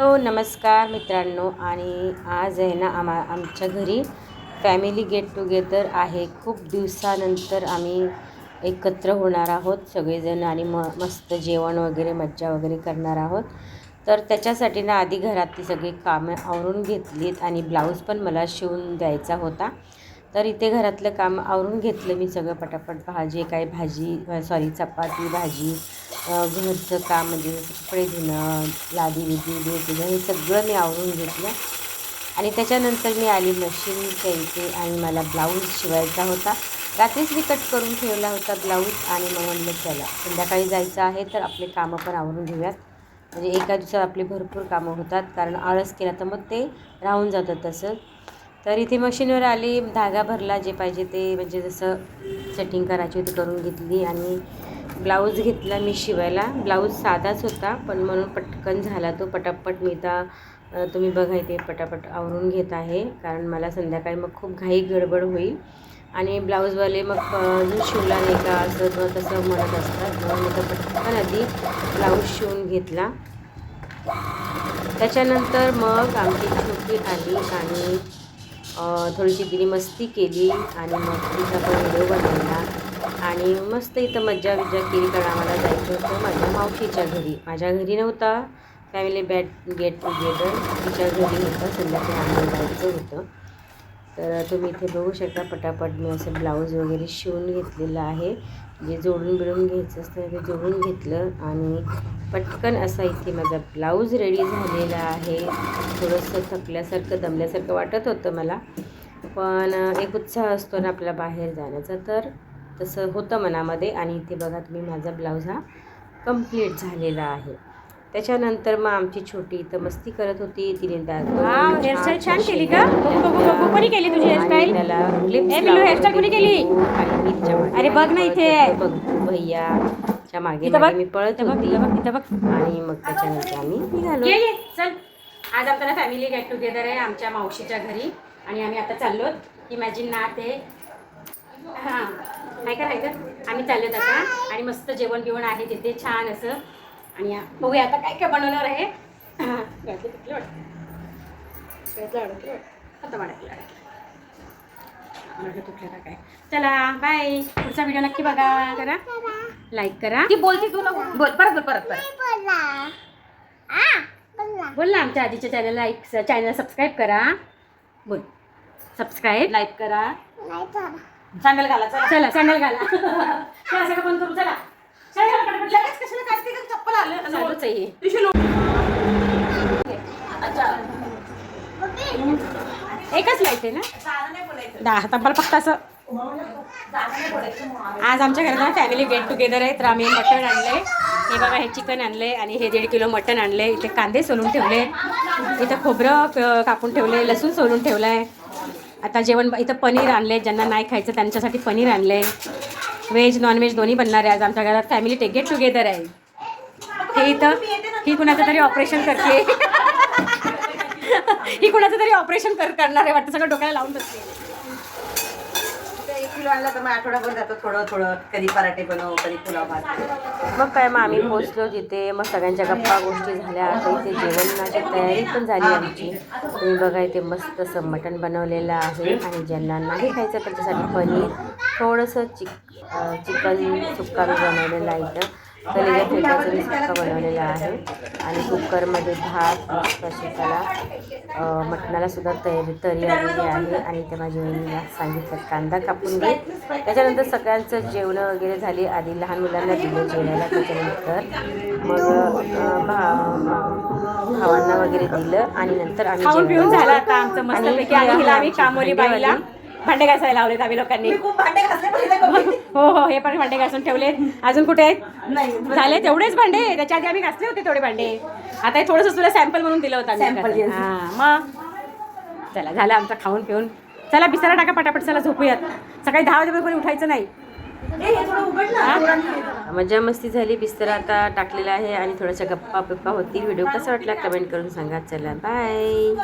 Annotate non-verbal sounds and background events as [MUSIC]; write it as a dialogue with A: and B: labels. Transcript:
A: हो नमस्कार मित्रांनो. आणि आज आहे ना आम्हा आमच्या घरी फॅमिली गेट टुगेदर आहे. खूप दिवसानंतर आम्ही एकत्र होणार आहोत सगळेजण आणि म मस्त जेवण वगैरे मज्जा वगैरे करणार आहोत. तर त्याच्यासाठी ना आधी घरातली सगळी कामं आवरून घेतलीत आणि ब्लाऊज पण मला शिवून द्यायचा होता. तर इथे घरातलं काम आवरून घेतलं मी सगळं पटापट. भाजी काही भाजी सॉरी चपाती भाजी घरचं काम म्हणजे कपडे धुणं लादी विधी देणं हे सगळं मी आवरून घेतलं. आणि त्याच्यानंतर मी आली मशीनच्या इथे आणि मला ब्लाऊज शिवायचा होता. रात्रीच मी कट करून ठेवला होता ब्लाऊज आणि मग म्हणलं चला संध्याकाळी जायचं आहे तर आपले कामं पण आवरून घेऊयात. म्हणजे एका दिवसात आपली भरपूर कामं होतात कारण आळस केला तर मग ते राहून जातं तसं. तर इथे मशीनवर आली धागा भरला जे पाहिजे ते म्हणजे जसं सेटिंग करायची होती करून घेतली. आणि ब्लाऊज घेतला मी शिवायला. ब्लाऊज साधाच होता पण म्हणून पटकन झाला तो. पटापट मी आता तुम्ही बघा इथे पटापट आवरून घेत आहे कारण मला संध्याकाळी मग खूप घाई गडबड होईल. आणि ब्लाऊजवाले मग अजून शिवला नाही का असं किंवा तसं म्हणत असतात. म्हणून मी तर पटकन आधी ब्लाऊज शिवून घेतला. त्याच्यानंतर मग आमची छोटी आली आणि थोडीशी तिने मस्ती केली आणि मग तिचा पण व्हिडिओ बनवला. आणि मस्त इथं मज्जा विज्जा केली कारण आम्हाला जायचं होतं. माझ्या मावशीच्या घरी. माझ्या घरी नव्हता. फॅमिली बॅट गेट टुगेदर तिच्या घरी होतं संध्याकाळी आम्हाला जायचं होतं. तर तुम्ही इथे बघू शकता पटापट मी असं ब्लाऊज वगैरे शिवून घेतलेलं आहे. जे जोडून बिडून घ्यायचं असतं ते जोडून घेतलं आणि पटकन असा इथे माझा ब्लाऊज रेडी झालेला आहे. थोडंसं थकल्यासारखं दमल्यासारखं वाटत होतं मला. पण एक उत्साह असतो ना आपला बाहेर जाण्याचा. तर तसं होतं मनामध्ये आणि इथे बघा तुम्ही माझा ब्लाऊज हा कंप्लीट झालेला आहे. त्याच्यानंतर मग आमची छोटी इथं मस्ती करत होती. तिने
B: hairstyle छान केली का? कोणी केली तुझी
A: लावून
B: hairstyle कोणी. केली? अरे बघ ना इथे.
A: बघ भैयाच्या मागे
B: इथं
A: मागे
B: बघ.
A: मी पळत
B: बघ
A: होती.
B: इथं बघ
A: आणि मग त्याच्यानंतर आम्ही निघालो.
B: चल. आज आमचा फॅमिली गेट टुगेदर आहे आमच्या मावशीच्या घरी. आणि आम्ही आता चाललो ही माझी नात आहे. हां. काय का काय आम्ही चाललोत आता आणि मस्त जेवण बिवण आहे तिथे छान असं. आणि बघूया आता काय काय बनवणार आहे. हां, गळते तुटले वाटतं. गळते अडकले वाटतं. आता वाढायला लागले. तुटले का काय. चला बाय पुढचा व्हिडिओ नक्की बघा. करा. लाईक करा. ती बोलते तू ना बोल परत बोल परत परत. बोल ना आमच्या आधीच्या चॅनल लाईक चॅनल सबस्क्राईब करा. बोल. सबस्क्राईब लाईक करा. सँडल घाला चला. चला सँडल घाला. चला सगळं बंद करू? चला. चला, पटापट, लगेच कशाला काढते का? चप्पल आलं. चालूच आहे हे. एकच लाइट आहे ना? दहा हातांपाला फक्त असं आज आमच्या घरात फॅमिली गेट टुगेदर आहे. तर आम्ही मटण आणले हे बघा हे चिकन आणले आणि हे दीड किलो मटण आणले इथे कांदे सोलून ठेवले. इथं खोबरं कापून ठेवले. लसूण सोलून ठेवलं आहे आता जेवण इथं पनीर आणले ज्यांना नाही खायचं त्यांच्यासाठी पनीर आणले. व्हेज नॉनव्हेज दोन्ही बनणार आहे आज. आमच्या घरात फॅमिली टेक गेट टुगेदर आहे. हे इथं ही कुणाचं तरी ऑपरेशन करते. [LAUGHS] ही कुणाचं तरी ऑपरेशन कर करणार आहे वाटतं. सगळं डोक्याला लावून बसते
C: किलो आणला तर मग आठवडाभर जातो. थोडं थोडं कधी पराठे बनव कधी पुलाव भात
A: मग काय मग आम्ही पोचलो तिथे मग सगळ्यांच्या गप्पा गोष्टी झाल्या. आता इथे जेवणाची तयारी पण झाली आमची. तुम्ही बघा इथे मस्त असं मटण बनवलेलं आहे. आणि ज्यांना नाही खायचं त्याच्यासाठी पनीर थोडंसं चिक चिकन सुक्का मी बनवलेला आहे इथं. कलेजा फेटाचं मी सुक्का बनवलेला आहे आणि कुकरमध्ये भात अं, मटणाला सुद्धा तयारी तरी आलेली आहे आणि ते माझ्या वहिनीला सांगितलं कांदा कापून घे त्याच्यानंतर सगळ्यांचं जेवणं वगैरे झाली आधी लहान मुलांना दिलं जेवायला त्याच्यानंतर मग भा भावांना वगैरे दिलं आणि नंतर आम्ही
B: झालं. आता आमचं मस्त
A: आणि
B: पैकी आणि हिला आम्ही कामोली बाईला. भांडे घासायला लावलेत आम्ही लोकांनी.
C: खूप भांडे घासले पण हिला कमी.
B: हो हो हे पण भांडे घासून ठेवले अजून कुठे आहेत?
C: नाही
B: झाले तेवढेच भांडे? त्याच्या आधी आम्ही घासले होते तेवढे भांडे. आता हे थोडंसं तुला सॅम्पल म्हणून दिलं होतं
C: Sample, yes.
B: हां मग? चला झालं आमचं खाऊन पिऊन. चला बिस्तारा टाका पटापट चला झोपूयात. सकाळी दहा वाजेपर्यंत कोणी उठायचं नाही.
C: ए, हे थोडं उघड ना पोरांनी.
A: मजा मस्ती झाली. बिस्तर आता टाकलेला आहे आणि थोड्याशा गप्पा बिप्पा होतील. व्हिडिओ कसा वाटला कमेंट करून सांगा. चला बाय